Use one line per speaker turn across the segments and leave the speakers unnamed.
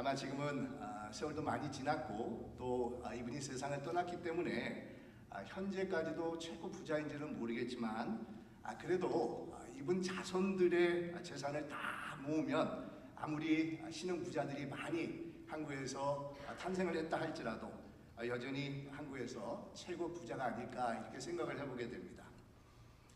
아마 지금은 아, 세월도 많이 지났고 또 아, 이분이 세상을 떠났기 때문에 아, 현재까지도 최고 부자인지는 모르겠지만 아, 그래도 아, 이분 자손들의 재산을 다 모으면 아무리 신흥 부자들이 많이 한국에서 아, 탄생을 했다 할지라도 아, 여전히 한국에서 최고 부자가 아닐까 이렇게 생각을 해보게 됩니다.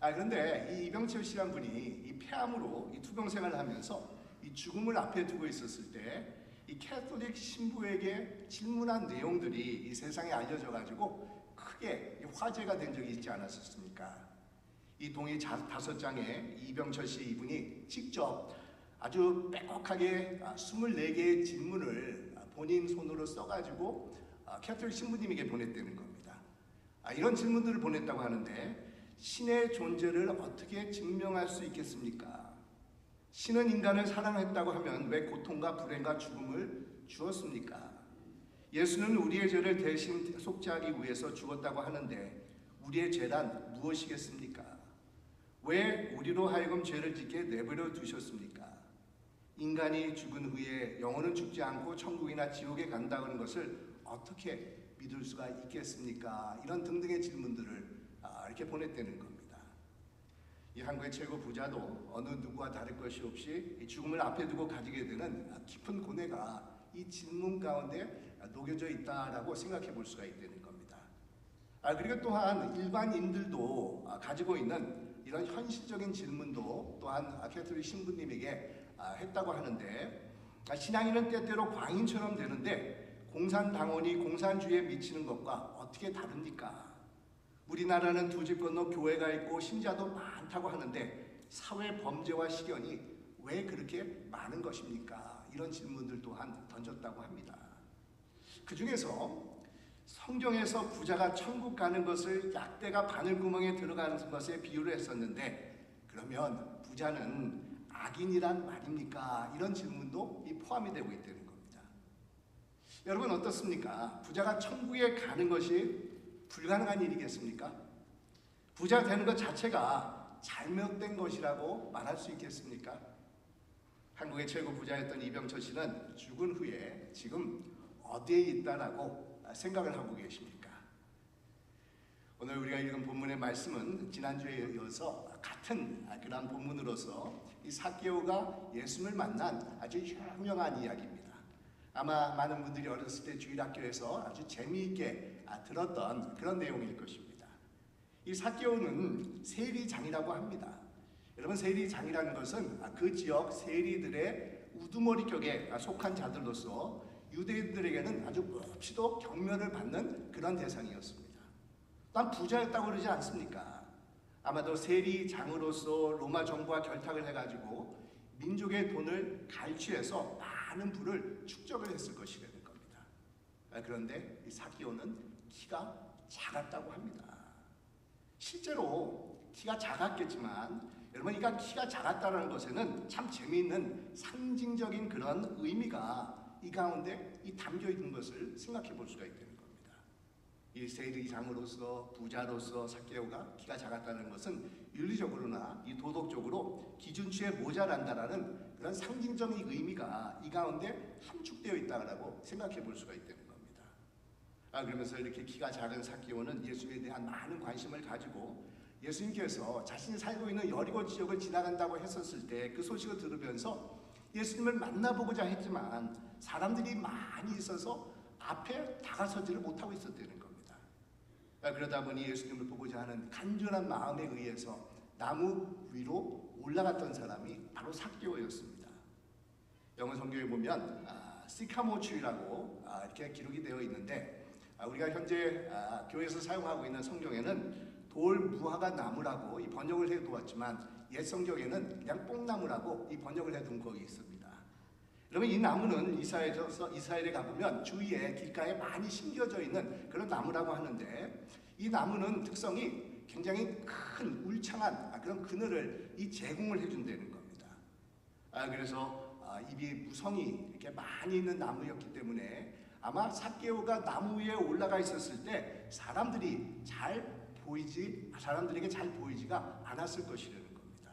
아 그런데 이 이병철 씨란 분이 이 폐암으로 이 투병 생활을 하면서 이 죽음을 앞에 두고 있었을 때 이 캐톨릭 신부에게 질문한 내용들이 이 세상에 알려져 가지고 크게 화제가 된 적이 있지 않았었습니까? 이 동의 자- 다섯 장에 이병철 씨 이분이 직접 아주 빼곡하게 아, 24개의 질문을 아, 본인 손으로 써가지고 아, 캐톨릭 신부님에게 보냈다는 겁니다. 아, 이런 질문들을 보냈다고 하는데 신의 존재를 어떻게 증명할 수 있겠습니까? 신은 인간을 사랑했다고 하면 왜 고통과 불행과 죽음을 주었습니까? 예수는 우리의 죄를 대신 속죄하기 위해서 죽었다고 하는데 우리의 죄란 무엇이겠습니까? 왜 우리로 하여금 죄를 짓게 내버려 두셨습니까? 인간이 죽은 후에 영혼은 죽지 않고 천국이나 지옥에 간다는 것을 어떻게 믿을 수가 있겠습니까? 이런 등등의 질문들을 아, 이렇게 보냈다는 겁니다. 이 한국의 최고 부자도 어느 누구와 다를 것이 없이 이 죽음을 앞에 두고 가지게 되는 아, 깊은 고뇌가 이 질문 가운데 아, 녹여져 있다라고 생각해 볼 수가 있다는 겁니다. 아 그리고 또한 일반인들도 아, 가지고 있는 이런 현실적인 질문도 또한 아, 캐톨릭 신부님에게 아, 했다고 하는데 아, 신앙인은 때때로 광인처럼 되는데 공산당원이 공산주의에 미치는 것과 어떻게 다릅니까? 우리나라는 두 집 건너 교회가 있고 신자도 많다고 하는데 사회 범죄와 시견이 왜 그렇게 많은 것입니까? 이런 질문들 또한 던졌다고 합니다. 그 중에서 성경에서 부자가 천국 가는 것을 약대가 바늘구멍에 들어가는 것에 비유를 했었는데 그러면 부자는 악인이란 말입니까? 이런 질문도 이 포함이 되고 있다는 겁니다. 여러분 어떻습니까? 부자가 천국에 가는 것이 불가능한 일이겠습니까? 부자 되는 것 자체가 잘못된 것이라고 말할 수 있겠습니까? 한국의 최고 부자였던 이병철 씨는 죽은 후에 지금 어디에 있다라고 생각을 하고 계십니까? 오늘 우리가 읽은 본문의 말씀은 지난주에 이어서 같은 그런 본문으로서 이 사개오가 예수님을 만난 아주 유명한 이야기입니다. 아마 많은 분들이 어렸을 때 주일학교에서 아주 재미있게 아, 들었던 그런 내용일 것입니다. 이 사개오는 세리장이라고 합니다. 여러분 세리장이라는 것은 아, 그 지역 세리들의 우두머리격에 속한 자들로서 유대인들에게는 아주 몹시도 경멸을 받는 그런 대상이었습니다. 난 부자였다고 그러지 않습니까? 아마도 세리장으로서 로마 정부와 결탁을 해가지고 민족의 돈을 갈취해서 많은 부를 축적을 했을 것이라는 겁니다. 아, 그런데 이 사기오는 키가 작았다고 합니다. 실제로 키가 작았겠지만 여러분 이가 키가 작았다는 것에는 참 재미있는 상징적인 그런 의미가 이 가운데 이 담겨 있는 것을 생각해 볼 수가 있다는 겁니다. 이 세리장으로서 부자로서 사케오가 키가 작았다는 것은 윤리적으로나 이 도덕적으로 기준치에 모자란다라는 그런 상징적인 의미가 이 가운데 함축되어 있다고 생각해 볼 수가 있다는. 아 그러면서 이렇게 키가 작은 사케오는 예수에 대한 많은 관심을 가지고 예수님께서 자신이 살고 있는 여리고 지역을 지나간다고 했었을 때 그 소식을 들으면서 예수님을 만나보고자 했지만 사람들이 많이 있어서 앞에 다가서지를 못하고 있었다는 겁니다. 아, 그러다 보니 예수님을 보고자 하는 간절한 마음에 의해서 나무 위로 올라갔던 사람이 바로 사개오였습니다. 영어 성경에 보면 아, 시카모추라고 아, 이렇게 기록이 되어 있는데 아, 우리가 현재 아, 교회에서 사용하고 있는 성경에는 돌 무화과 나무라고 이 번역을 해 두었지만 옛 성경에는 그냥 뽕나무라고 이 번역을 해둔 거기 있습니다. 여러분 이 나무는 이스라엘에서 이스라엘에 가보면 주위에 길가에 많이 심겨져 있는 그런 나무라고 하는데 이 나무는 특성이 굉장히 큰 울창한 그런 그늘을 이 제공을 해준다는 겁니다. 아, 그래서 아, 잎이 무성이 이렇게 많이 있는 나무였기 때문에 아마 사개오가 나무 위에 올라가 있었을 때 사람들이 잘 보이지 사람들에게 잘 보이지가 않았을 것이라는 겁니다.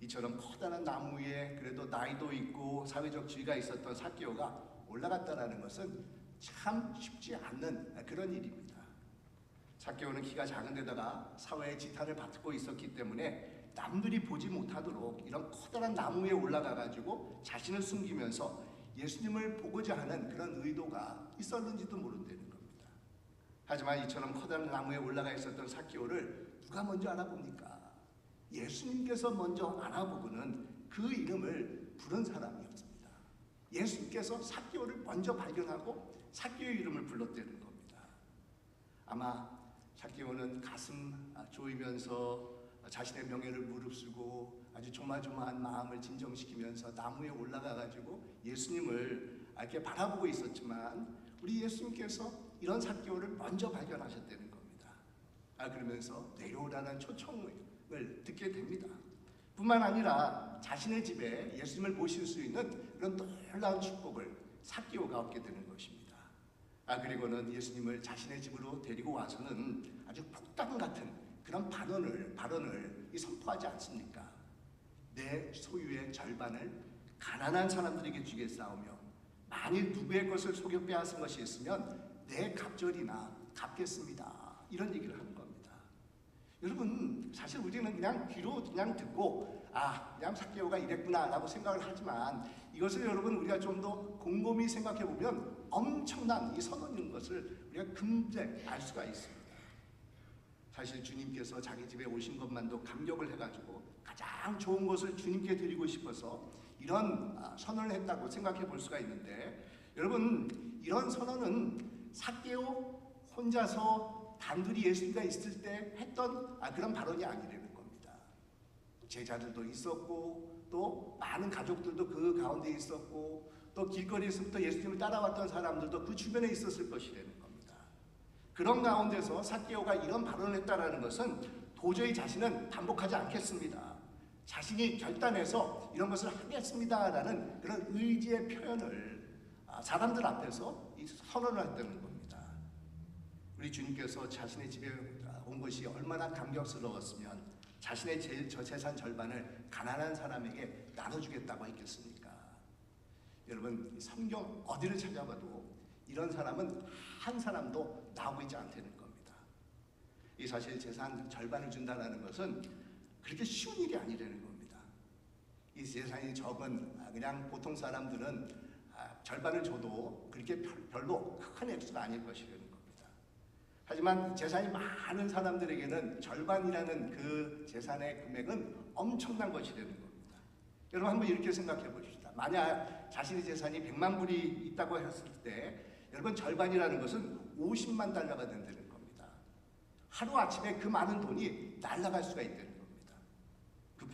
이처럼 커다란 나무 위에 그래도 나이도 있고 사회적 지위가 있었던 사개오가 올라갔다라는 것은 참 쉽지 않는 그런 일입니다. 사개오는 키가 작은 데다가 사회의 지탄을 받고 있었기 때문에 남들이 보지 못하도록 이런 커다란 나무 위에 올라가 가지고 자신을 숨기면서 예수님을 보고자 하는 그런 의도가 있었는지도 모른다는 겁니다. 하지만 이처럼 커다란 나무에 올라가 있었던 사개오를 누가 먼저 알아봅니까? 예수님께서 먼저 알아보고는 그 이름을 부른 사람이었습니다. 예수님께서 사개오를 먼저 발견하고 사개오의 이름을 불렀다는 겁니다. 아마 사개오는 가슴 조이면서 자신의 명예를 무릅쓰고 아주 조마조마한 마음을 진정시키면서 나무에 올라가 가지고 예수님을 이렇게 바라보고 있었지만 우리 예수님께서 이런 사개오를 먼저 발견하셨다는 겁니다. 아 그러면서 내려오라는 초청을 듣게 됩니다. 뿐만 아니라 자신의 집에 예수님을 모실 수 있는 그런 놀라운 축복을 사개오가 얻게 되는 것입니다. 아 그리고는 예수님을 자신의 집으로 데리고 와서는 아주 폭탄 같은 그런 발언을 발언을 선포하지 않습니까? 내 소유의 절반을 가난한 사람들에게 주겠사오며 만일 누구의 것을 속여 빼앗은 것이 있으면 내 갑절이나 갚겠습니다. 이런 얘기를 하는 겁니다. 여러분 사실 우리는 그냥 귀로 그냥 듣고 아 그냥 사개오가 이랬구나 라고 생각을 하지만 이것을 여러분 우리가 좀 더 곰곰이 생각해 보면 엄청난 이 선언인 것을 우리가 금세 알 수가 있습니다. 사실 주님께서 자기 집에 오신 것만도 감격을 해가지고 가장 좋은 것을 주님께 드리고 싶어서 이런 선언을 했다고 생각해 볼 수가 있는데 여러분 이런 선언은 사개오 혼자서 단둘이 예수님과 있을 때 했던 그런 발언이 아니라는 겁니다. 제자들도 있었고 또 많은 가족들도 그 가운데 있었고 또 길거리에서부터 예수님을 따라왔던 사람들도 그 주변에 있었을 것이라는 겁니다. 그런 가운데서 사개오가 이런 발언을 했다라는 것은 도저히 자신은 반복하지 않겠습니다. 자신이 결단해서 이런 것을 하겠습니다라는 그런 의지의 표현을 사람들 앞에서 선언을 했다는 겁니다. 우리 주님께서 자신의 집에 온 것이 얼마나 감격스러웠으면 자신의 제, 저 재산 절반을 가난한 사람에게 나눠주겠다고 했겠습니까? 여러분 성경 어디를 찾아봐도 이런 사람은 한 사람도 나오고 있지 않다는 겁니다. 이 사실 재산 절반을 준다는 것은 그렇게 쉬운 일이 아니라는 겁니다. 이 재산이 적은 그냥 보통 사람들은 절반을 줘도 그렇게 별로 큰 액수가 아닐 것이라는 겁니다. 하지만 재산이 많은 사람들에게는 절반이라는 그 재산의 금액은 엄청난 것이라는 겁니다. 여러분 한번 이렇게 생각해 보십시다. 만약 자신의 재산이 100만 불이 있다고 했을 때 여러분 절반이라는 것은 50만 달러가 된다는 겁니다. 하루 아침에 그 많은 돈이 날아갈 수가 있다는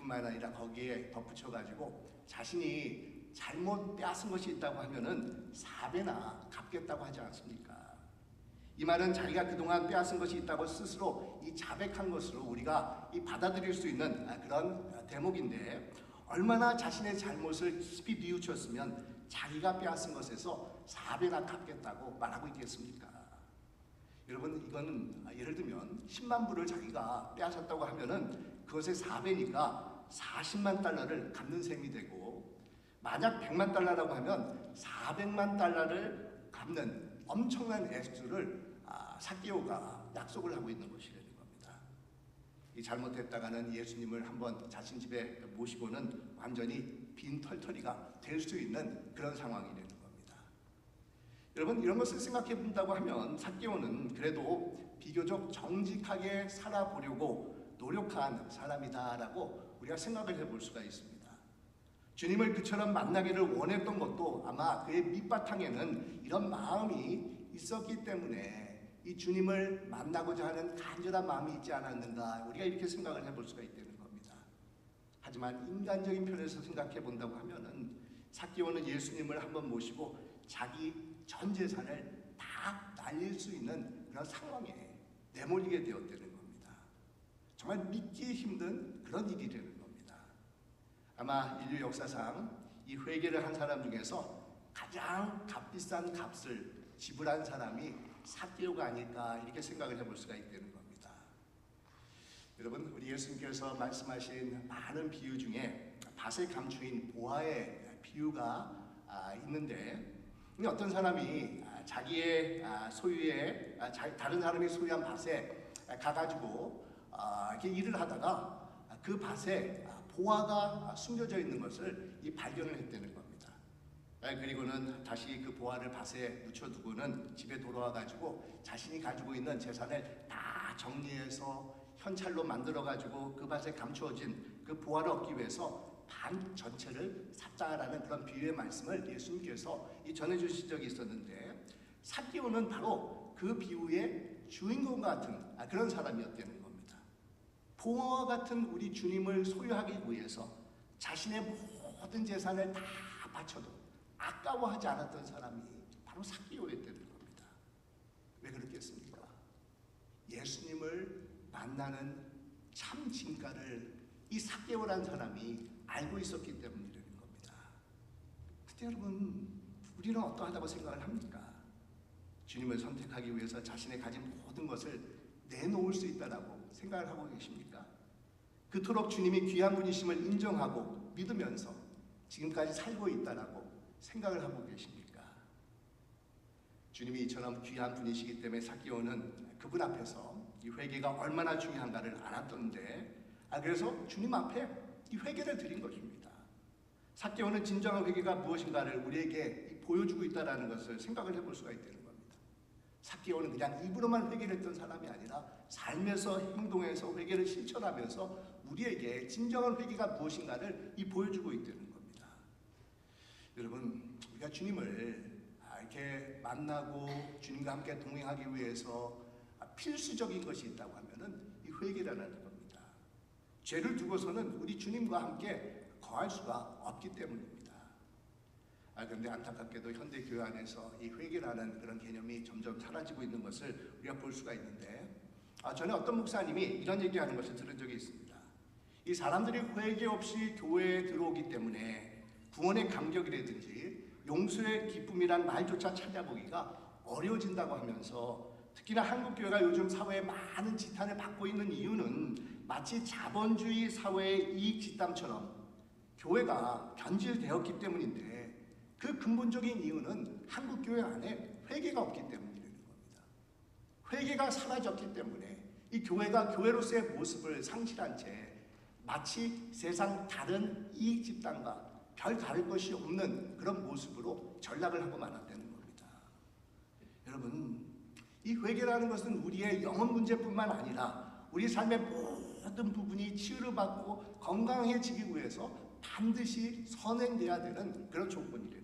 뿐만 아니라 거기에 덧붙여 가지고 자신이 잘못 빼앗은 것이 있다고 하면은 4배나 갚겠다고 하지 않습니까? 이 말은 자기가 그동안 빼앗은 것이 있다고 스스로 이 자백한 것으로 우리가 이 받아들일 수 있는 그런 대목인데 얼마나 자신의 잘못을 깊이 뉘우쳤으면 자기가 빼앗은 것에서 4배나 갚겠다고 말하고 있겠습니까? 여러분 이거는 예를 들면 10만 불을 자기가 빼앗았다고 하면은 그것의 4배니까 40만 달러를 갚는 셈이 되고 만약 100만 달러라고 하면 400만 달러를 갚는 엄청난 액수를 아, 사개오가 약속을 하고 있는 것이라는 겁니다. 이 잘못했다가는 예수님을 한번 자신 집에 모시고는 완전히 빈 털터리가 될 수 있는 그런 상황이라는 겁니다. 여러분 이런 것을 생각해 본다고 하면 사개오는 그래도 비교적 정직하게 살아보려고 노력한 사람이다라고 우리가 생각을 해볼 수가 있습니다. 주님을 그처럼 만나기를 원했던 것도 아마 그의 밑바탕에는 이런 마음이 있었기 때문에 이 주님을 만나고자 하는 간절한 마음이 있지 않았는가 우리가 이렇게 생각을 해볼 수가 있다는 겁니다. 하지만 인간적인 편에서 생각해 본다고 하면은 사기오는 예수님을 한번 모시고 자기 전 재산을 다 날릴 수 있는 그런 상황에 내몰리게 되었다는. 정말 믿기 힘든 그런 일이라는 겁니다. 아마 인류 역사상 이 회개를 한 사람 중에서 가장 값비싼 값을 지불한 사람이 사개오가 아닐까 이렇게 생각을 해볼 수가 있다는 겁니다. 여러분 우리 예수님께서 말씀하신 많은 비유 중에 밭에 감추인 보아의 비유가 아, 있는데 이 어떤 사람이 아, 자기의 아, 자- 다른 사람이 소유한 밭에 아, 가가지고 아, 이렇게 일을 하다가 아, 그 밭에 아, 보아가 숨겨져 있는 것을 이 발견을 했다는 겁니다. 아, 그리고는 다시 그 보아를 밭에 묻혀두고는 집에 돌아와 가지고 자신이 가지고 있는 재산을 다 정리해서 현찰로 만들어 가지고 그 밭에 감추어진 그 보아를 얻기 위해서 반 전체를 샀다라는 그런 비유의 말씀을 예수님께서 이 전해주신 적이 있었는데 사기오는 바로 그 비유의 주인공 같은 아, 그런 사람이었다는 보아와 같은 우리 주님을 소유하기 위해서 자신의 모든 재산을 다 바쳐도 아까워하지 않았던 사람이 바로 사기오였다는 겁니다. 왜 그렇겠습니까? 예수님을 만나는 참 진가를 이 사개오란 사람이 알고 있었기 때문이라는 겁니다. 그때 여러분 우리는 어떠하다고 생각을 합니까? 주님을 선택하기 위해서 자신의 가진 모든 것을 내놓을 수 있다라고 생각을 하고 계십니까? 그토록 주님이 귀한 분이심을 인정하고 믿으면서 지금까지 살고 있다라고 생각을 하고 계십니까? 주님이 이처럼 귀한 분이시기 때문에 사기오는 그분 앞에서 이 회개가 얼마나 중요한가를 알았던데 아 그래서 주님 앞에 이 회개를 드린 것입니다. 사기오는 진정한 회개가 무엇인가를 우리에게 보여주고 있다라는 것을 생각을 해볼 수가 있다는. 사기오는 그냥 입으로만 회개를 했던 사람이 아니라 삶에서 행동에서 회개를 실천하면서 우리에게 진정한 회개가 무엇인가를 이 보여주고 있다는 겁니다. 여러분 우리가 주님을 아, 이렇게 만나고 주님과 함께 동행하기 위해서 아, 필수적인 것이 있다고 하면은 이 회개라는 겁니다. 죄를 두고서는 우리 주님과 함께 거할 수가 없기 때문입니다. 아 그런데 안타깝게도 현대 교회 안에서 이 회개라는 그런 개념이 점점 사라지고 있는 것을 우리가 볼 수가 있는데 아 전에 어떤 목사님이 이런 얘기하는 것을 들은 적이 있습니다. 이 사람들이 회개 없이 교회에 들어오기 때문에 구원의 감격이라든지 용서의 기쁨이란 말조차 찾아보기가 어려워진다고 하면서 특히나 한국 교회가 요즘 사회에 많은 지탄을 받고 있는 이유는 마치 자본주의 사회의 이익 집단처럼 교회가 변질되었기 때문인데 그 근본적인 이유는 한국 교회 안에 회개가 없기 때문이라는 겁니다. 회개가 사라졌기 때문에 이 교회가 교회로서의 모습을 상실한 채 마치 세상 다른 이익 집단과 별 다를 것이 없는 그런 모습으로 전락을 하고 말았다는 겁니다. 여러분, 이 회개라는 것은 우리의 영혼 문제뿐만 아니라 우리 삶의 모든 부분이 치유를 받고 건강해지기 위해서 반드시 선행돼야 되는 그런 겁니다.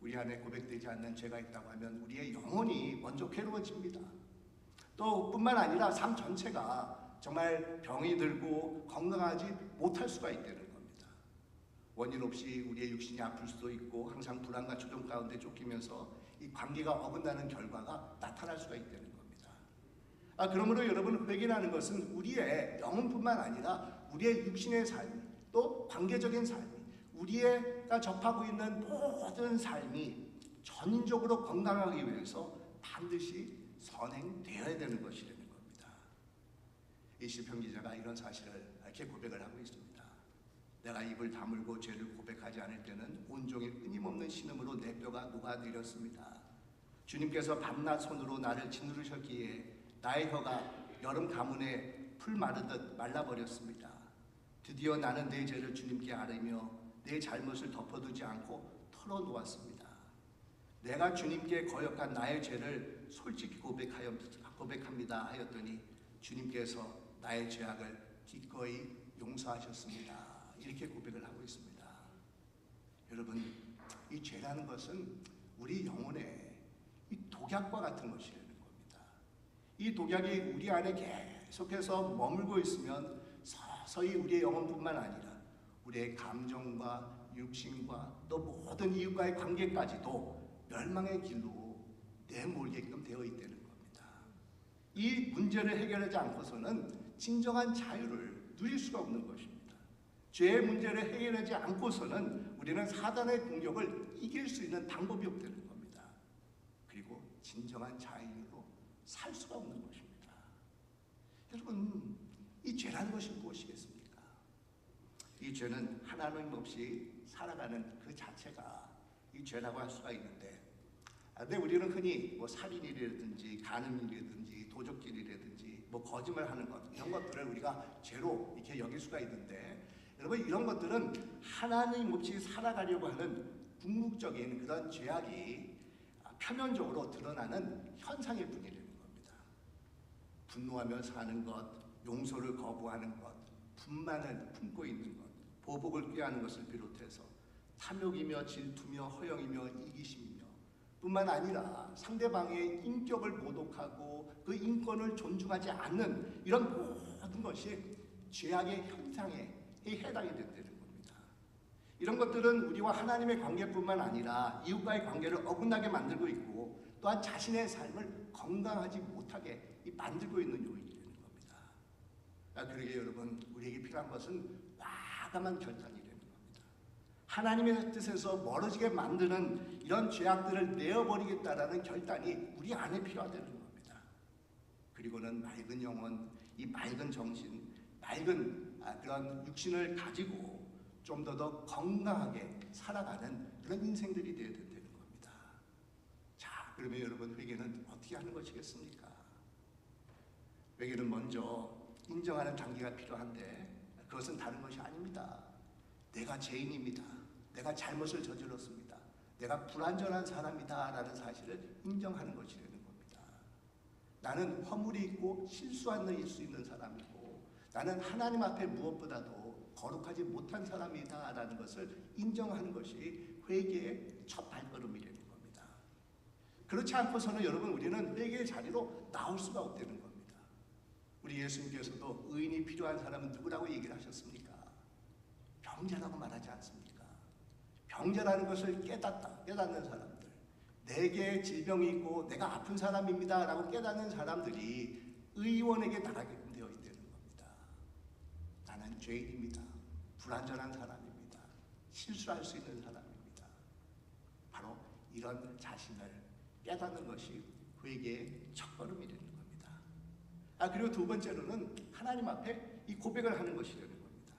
우리 안에 고백되지 않는 죄가 있다고 하면 우리의 영혼이 먼저 괴로워집니다. 또 뿐만 아니라 삶 전체가 정말 병이 들고 건강하지 못할 수가 있다는 겁니다. 원인 없이 우리의 육신이 아플 수도 있고 항상 불안과 조정 가운데 쫓기면서 이 관계가 어긋나는 결과가 나타날 수가 있다는 겁니다. 아 그러므로 여러분 회개라는 것은 우리의 영혼뿐만 아니라 우리의 육신의 삶, 또 관계적인 삶, 우리가 접하고 있는 모든 삶이 전인적으로 건강하기 위해서 반드시 선행되어야 되는 것이라는 겁니다. 이 시편 기자가 이런 사실을 이렇게 고백을 하고 있습니다. 내가 입을 다물고 죄를 고백하지 않을 때는 온종일 끊임없는 신음으로 내 뼈가 녹아내렸습니다. 주님께서 밤낮 손으로 나를 짓누르셨기에 나의 혀가 여름 가문에 풀 마르듯 말라버렸습니다. 드디어 나는 내 죄를 주님께 아뢰며 내 잘못을 덮어두지 않고 털어놓았습니다. 내가 주님께 거역한 나의 죄를 솔직히 고백하여 고백합니다 하였더니 주님께서 나의 죄악을 기꺼이 용서하셨습니다. 이렇게 고백을 하고 있습니다. 여러분, 이 죄라는 것은 우리 영혼의 이 독약과 같은 것이라는 겁니다. 이 독약이 우리 안에 계속해서 머물고 있으면 서서히 우리의 영혼뿐만 아니라 우리의 감정과 육신과 또 모든 이웃과의 관계까지도 멸망의 길로 내몰게끔 되어 있다는 겁니다. 이 문제를 해결하지 않고서는 진정한 자유를 누릴 수가 없는 것입니다. 죄의 문제를 해결하지 않고서는 우리는 사단의 공격을 이길 수 있는 방법이 없다는 겁니다. 그리고 진정한 자유로 살 수가 없는 것입니다. 여러분 죄라는 것이 무엇이겠습니까? 이 죄는 하나님 없이 살아가는 그 자체가 이 죄라고 할 수가 있는데 아, 근데 우리는 흔히 뭐 살인이라든지 간음이라든지 도적질이라든지 뭐 거짓말하는 것 이런 것들을 우리가 죄로 이렇게 여길 수가 있는데 여러분 이런 것들은 하나님 없이 살아가려고 하는 궁극적인 그런 죄악이 아, 표면적으로 드러나는 현상일 뿐이라는 겁니다. 분노하며 사는 것, 용서를 거부하는 것, 분만을 품고 있는 것, 보복을 꾀하는 것을 비롯해서 탐욕이며 질투며 허영이며 이기심이며 뿐만 아니라 상대방의 인격을 모독하고 그 인권을 존중하지 않는 이런 모든 것이 죄악의 현상에 해당이 된다는 겁니다. 이런 것들은 우리와 하나님의 관계뿐만 아니라 이웃과의 관계를 어긋나게 만들고 있고 또한 자신의 삶을 건강하지 못하게 만들고 있는 요인이라는 겁니다. 아, 그러게 여러분 우리에게 필요한 것은 과감한 결단이라는 겁니다. 하나님의 뜻에서 멀어지게 만드는 이런 죄악들을 내어버리겠다라는 결단이 우리 안에 필요하다는 겁니다. 그리고는 맑은 영혼, 이 맑은 정신, 맑은 아, 그런 육신을 가지고 좀 더 더 건강하게 살아가는 그런 인생들이 되어야 된다는 겁니다. 자, 그러면 여러분 회개는 어떻게 하는 것이겠습니까? 회개는 먼저 인정하는 단계가 필요한데 그것은 다른 것이 아닙니다. 내가 죄인입니다. 내가 잘못을 저질렀습니다. 내가 불완전한 사람이다 라는 사실을 인정하는 것이라는 겁니다. 나는 허물이 있고 실수할 수 있는 사람이고 나는 하나님 앞에 무엇보다도 거룩하지 못한 사람이다 라는 것을 인정하는 것이 회개의 첫 발걸음이라는 겁니다. 그렇지 않고서는 여러분 우리는 회개의 자리로 나올 수가 없다는 겁니다. 우리 예수님께서도 의인이 필요한 사람은 누구라고 얘기를 하셨습니까? 병자라고 말하지 않습니까? 병자라는 것을 깨닫다, 깨닫는 사람들. 내게 질병이 있고 내가 아픈 사람입니다. 라고 깨닫는 사람들이 의원에게 나가게 되어 있다는 겁니다. 나는 죄인입니다. 불완전한 사람입니다. 실수할 수 있는 사람입니다. 바로 이런 자신을 깨닫는 것이 회개의 첫걸음이라는 겁니다. 아, 그리고 두 번째로는 하나님 앞에 이 고백을 하는 것이라는 겁니다.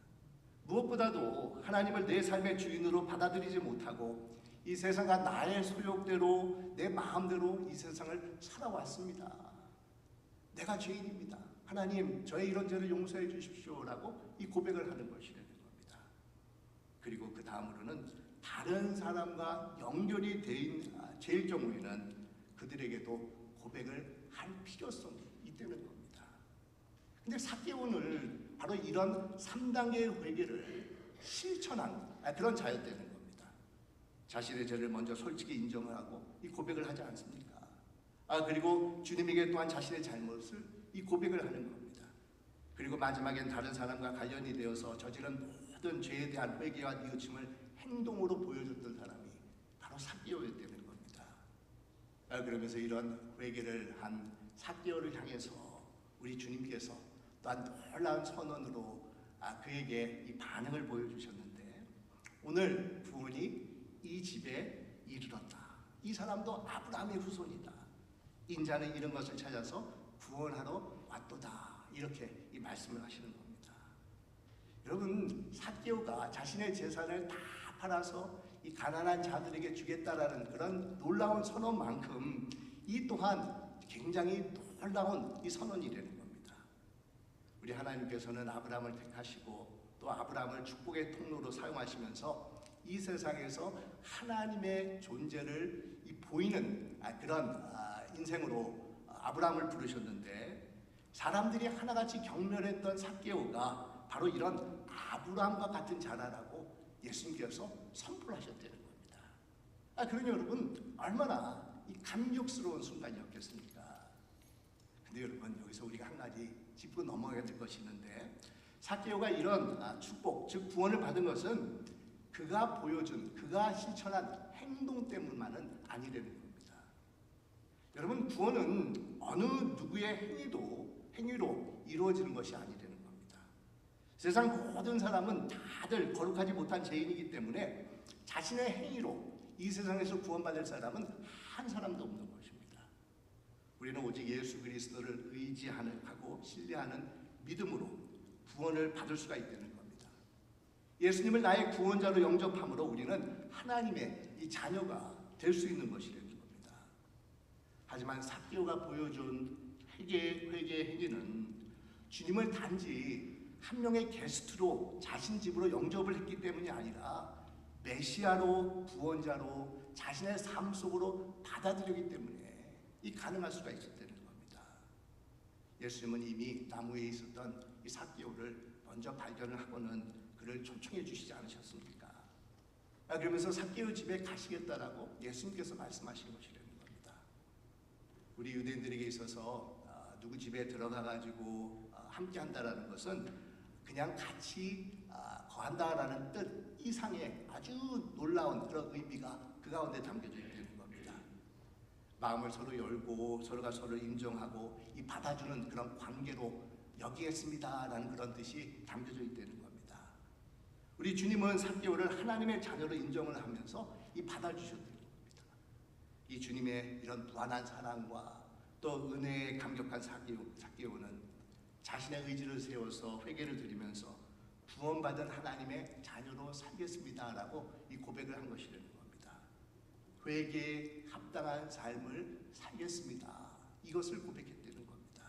무엇보다도 하나님을 내 삶의 주인으로 받아들이지 못하고 이 세상과 나의 소욕대로 내 마음대로 이 세상을 살아왔습니다. 내가 죄인입니다. 하나님, 저의 이런 죄를 용서해 주십시오라고 이 고백을 하는 것이라는 겁니다. 그리고 그 다음으로는 다른 사람과 연결이 될 경우에는 그들에게도 고백을 할 필요성이 있다는 겁니다. 근데 사개오는 바로 이런 3단계의 회개를 실천한 그런 자였다는 겁니다. 자신의 죄를 먼저 솔직히 인정을 하고 이 고백을 하지 않습니까? 아 그리고 주님에게 또한 자신의 잘못을 이 고백을 하는 겁니다. 그리고 마지막엔 다른 사람과 관련이 되어서 저지른 모든 죄에 대한 회개와 뉘우침을 행동으로 보여줬던 사람이 바로 사기오였다는 겁니다. 아, 그러면서 이런 회개를 한 사기오를 향해서 우리 주님께서 또한 놀라운 선언으로 아, 그에게 이 반응을 보여주셨는데 오늘 부원이 이 집에 이르렀다. 이 사람도 아브라함의 후손이다. 인자는 이런 것을 찾아서 구원하러 왔도다. 이렇게 이 말씀을 하시는 겁니다. 여러분 사개오가 자신의 재산을 다 팔아서 이 가난한 자들에게 주겠다라는 그런 놀라운 선언만큼 이 또한 굉장히 놀라운 이 선언이라는. 우리 하나님께서는 아브라함을 택하시고 또 아브라함을 축복의 통로로 사용하시면서 이 세상에서 하나님의 존재를 이 보이는 아, 그런 아, 인생으로 아브라함을 부르셨는데 사람들이 하나같이 경멸했던 사개오가 바로 이런 아브라함과 같은 자라라고 예수님께서 선포하셨다는 겁니다. 아, 그러니 여러분 얼마나 이 감격스러운 순간이었겠습니까? 여러분 여기서 우리가 한 가지 짚고 넘어가야 될 것이 있는데 사개오가 이런 아, 축복, 즉 구원을 받은 것은 그가 보여준, 그가 실천한 행동 때문만은 아니라는 겁니다. 여러분 구원은 어느 누구의 행위도 행위로 이루어지는 것이 아니라는 겁니다. 세상 모든 사람은 다들 거룩하지 못한 죄인이기 때문에 자신의 행위로 이 세상에서 구원받을 사람은 한 사람도 없는. 우리는 오직 예수 그리스도를 의지하는 하고 신뢰하는 믿음으로 구원을 받을 수가 있다는 겁니다. 예수님을 나의 구원자로 영접함으로 우리는 하나님의 이 자녀가 될 수 있는 것이라는 겁니다. 하지만 사개오가 보여준 회개 회개 행위는 주님을 단지 한 명의 게스트로 자신 집으로 영접을 했기 때문이 아니라 메시아로 구원자로 자신의 삶 속으로 받아들이기 때문에 이 가능할 수가 있었다는 겁니다. 예수님은 이미 나무 에 있었던 이 사개오를 먼저 발견을 하고는 그를 초청해 주시지 않으셨습니까? 아, 그러면서 사개오 집에 가시겠다라고 예수님께서 말씀하신 것이라는 겁니다. 우리 유대인들에게 있어서 아, 누구 집에 들어가 가지고 아, 함께 한다라는 것은 그냥 같이 아, 거한다라는 뜻 이상의 아주 놀라운 그런 의미가 그 가운데 담겨져 있는 겁니다. 마음을 서로 열고 서로가 서로를 인정하고 이 받아주는 그런 관계로 여기겠습니다라는 그런 뜻이 담겨져 있다는 겁니다. 우리 주님은 사개오를 하나님의 자녀로 인정을 하면서 이 받아주셨다는 겁니다. 이 주님의 이런 무한한 사랑과 또 은혜에 감격한 사개오, 사개오는 자신의 의지를 세워서 회개를 드리면서 구원받은 하나님의 자녀로 살겠습니다라고 이 고백을 한 것이라는 겁니다. 회개에 합당한 삶을 살겠습니다. 이것을 고백했다는 겁니다.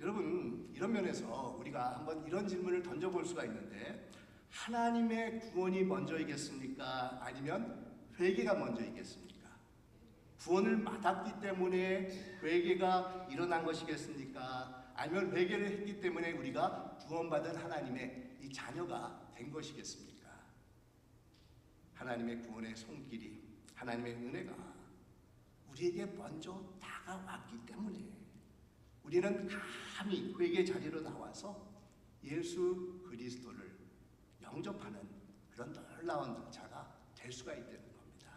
여러분 이런 면에서 우리가 한번 이런 질문을 던져볼 수가 있는데 하나님의 구원이 먼저이겠습니까? 아니면 회개가 먼저이겠습니까? 구원을 받았기 때문에 회개가 일어난 것이겠습니까? 아니면 회개를 했기 때문에 우리가 구원받은 하나님의 이 자녀가 된 것이겠습니까? 하나님의 구원의 손길이 하나님의 은혜가 우리에게 먼저 다가왔기 때문에 우리는 감히 회개 자리로 나와서 예수 그리스도를 영접하는 그런 놀라운 자가 될 수가 있다는 겁니다.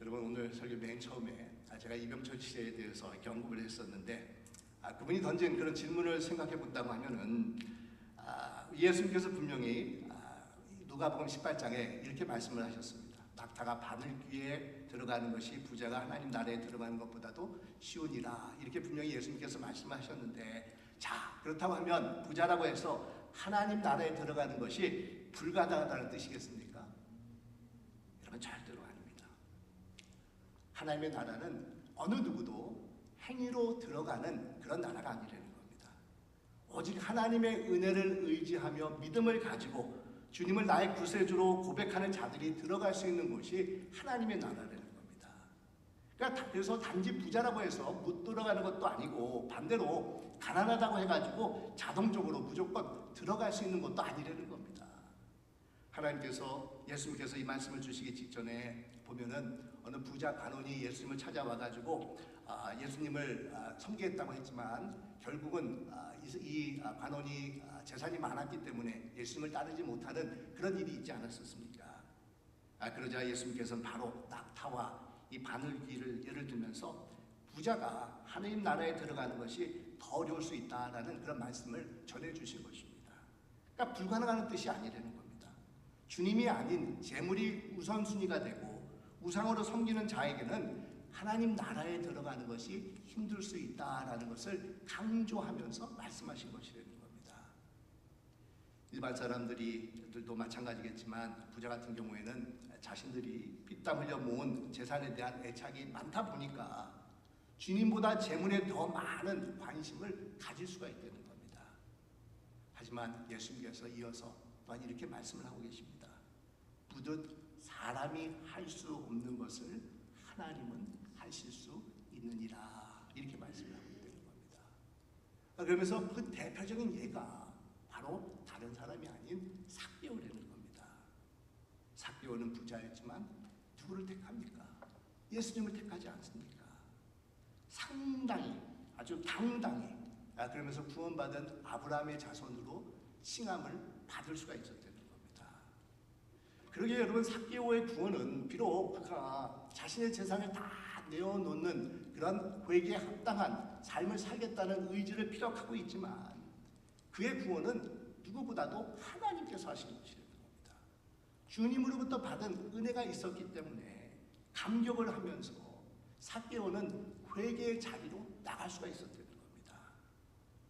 여러분 오늘 설교 맨 처음에 제가 이병철 씨에 대해서 경고를 했었는데 아, 그분이 던진 그런 질문을 생각해 본다고 하면은 아, 예수님께서 분명히 아, 누가복음 18장에 이렇게 말씀을 하셨습니다. 낙타가 바늘 귀에 들어가는 것이 부자가 하나님 나라에 들어가는 것보다도 쉬우니라 이렇게 분명히 예수님께서 말씀하셨는데 자 그렇다고 하면 부자라고 해서 하나님 나라에 들어가는 것이 불가능하다는 뜻이겠습니까? 여러분 절대로 아닙니다. 하나님의 나라는 어느 누구도 행위로 들어가는 그런 나라가 아니라는 겁니다. 오직 하나님의 은혜를 의지하며 믿음을 가지고 주님을 나의 구세주로 고백하는 자들이 들어갈 수 있는 곳이 하나님의 나라라는 겁니다. 그러니까 그래서 단지 부자라고 해서 못 들어가는 것도 아니고 반대로 가난하다고 해가지고 자동적으로 무조건 들어갈 수 있는 것도 아니라는 겁니다. 하나님께서 예수님께서 이 말씀을 주시기 직전에 보면은 어느 부자 간원이 예수님을 찾아와 가지고 아, 예수님을 아, 섬기겠다고 했지만 결국은 아, 이, 이 아, 간원이 아, 재산이 많았기 때문에 예수님을 따르지 못하는 그런 일이 있지 않았었습니까? 아, 그러자 예수님께서는 바로 낙타와 이 바늘귀를 예를 들면서 부자가 하나님 나라에 들어가는 것이 더 어려울 수 있다라는 그런 말씀을 전해 주신 것입니다. 그러니까 불가능한 뜻이 아니라는 겁니다. 주님이 아닌 재물이 우선순위가 되고 우상으로 섬기는 자에게는 하나님 나라에 들어가는 것이 힘들 수 있다라는 것을 강조하면서 말씀하신 것이라는 겁니다. 일반 사람들이들도 마찬가지겠지만 부자 같은 경우에는 자신들이 피땀 흘려 모은 재산에 대한 애착이 많다 보니까 주님보다 재물에 더 많은 관심을 가질 수가 있다는 겁니다. 하지만 예수님께서 이어서 또한 이렇게 말씀을 하고 계십니다. 부득 사람이 할 수 없는 것을 하나님은 하실 수 있느니라 이렇게 말씀을 하고 있는 겁니다. 그러면서 그 대표적인 예가 바로 다른 사람이 아닌 삭개오라는 겁니다. 삭개오는 부자였지만 누구를 택합니까? 예수님을 택하지 않습니까? 상당히 아주 당당히 아, 그러면서 구원받은 아브라함의 자손으로 칭함을 받을 수가 겁니다. 그러게 여러분 삭개오의 구원은 비록 그가 자신의 재산을 다 내어놓는 그런 회개에 합당한 삶을 살겠다는 의지를 피력하고 있지만 그의 구원은 누구보다도 하나님께서 하신 것이라는 겁니다. 주님으로부터 받은 은혜가 있었기 때문에 감격을 하면서 삭개오는 회개의 자리로 나갈 수가 있었다는 겁니다.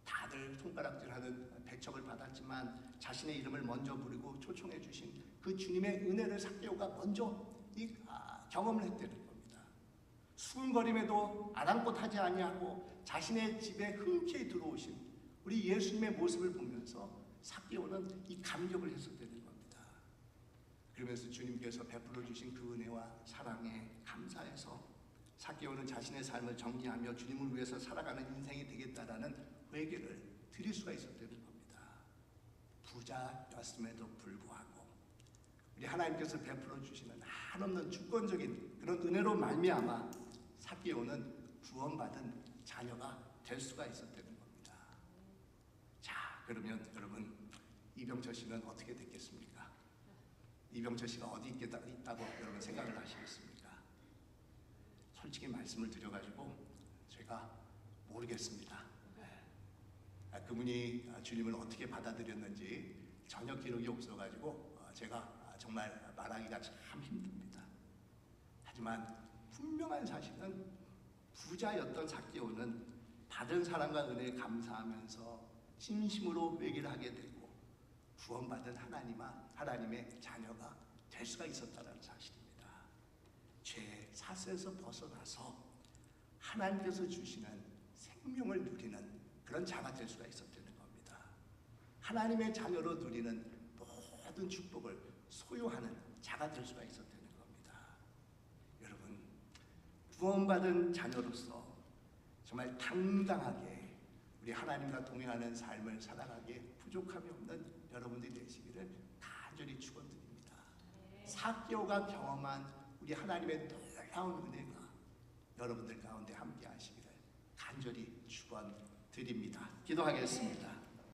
단 다들 손가락질하는 배척을 받았지만 자신의 이름을 먼저 부르고 초청해 주신 그 주님의 은혜를 삭개오가 먼저 이 아, 경험을 했다는 겁니다. 수군거림에도 아랑곳하지 아니하고 자신의 집에 흔쾌히 들어오신 우리 예수님의 모습을 보면서 삭개오는 이 감격을 했었다는 겁니다. 그러면서 주님께서 베풀어 주신 그 은혜와 사랑에 감사해서 삭개오는 자신의 삶을 정리하며 주님을 위해서 살아가는 인생이 되겠다라는 회개를 드릴 수가 있었다는 겁니다. 부자였음에도 불구하고 우리 하나님께서 베풀어 주시는 한없는 주권적인 그런 은혜로 말미암아 삭개오는 구원받은 자녀가 될 수가 있었다는 겁니다. 자, 그러면 여러분 이병철 씨는 어떻게 됐겠습니까? 이병철 씨가 어디 있겠다, 있다고 여러분 생각을 하시겠습니까? 솔직히 말씀을 드려가지고 제가 모르겠습니다. 네. 아, 그분이 아, 주님을 어떻게 받아들였는지 전혀 기록이 없어가지고 어, 제가 아, 정말 말하기가 참 힘듭니다. 하지만 분명한 사실은 부자였던 삭개오는 받은 사랑과 은혜에 감사하면서 진심으로 회개를 하게 되고 구원받은 하나님과 하나님의 자녀가 될 수가 있었다는 사실입니다. 죄 사슬에서 벗어나서 하나님께서 주시는 생명을 누리는 그런 자가 될 수가 있었다는 겁니다. 하나님의 자녀로 누리는 모든 축복을 소유하는 자가 될 수가 있었다는 겁니다. 여러분 구원받은 자녀로서 정말 당당하게 우리 하나님과 동행하는 삶을 살아가기에 부족함이 없는 여러분들이 되시기를 간절히 축원드립니다. 사개오가 경험한 우리 하나님의 놀라운 은혜가 여러분들 가운데 함께 하시기를 간절히 축원드립니다. 기도하겠습니다.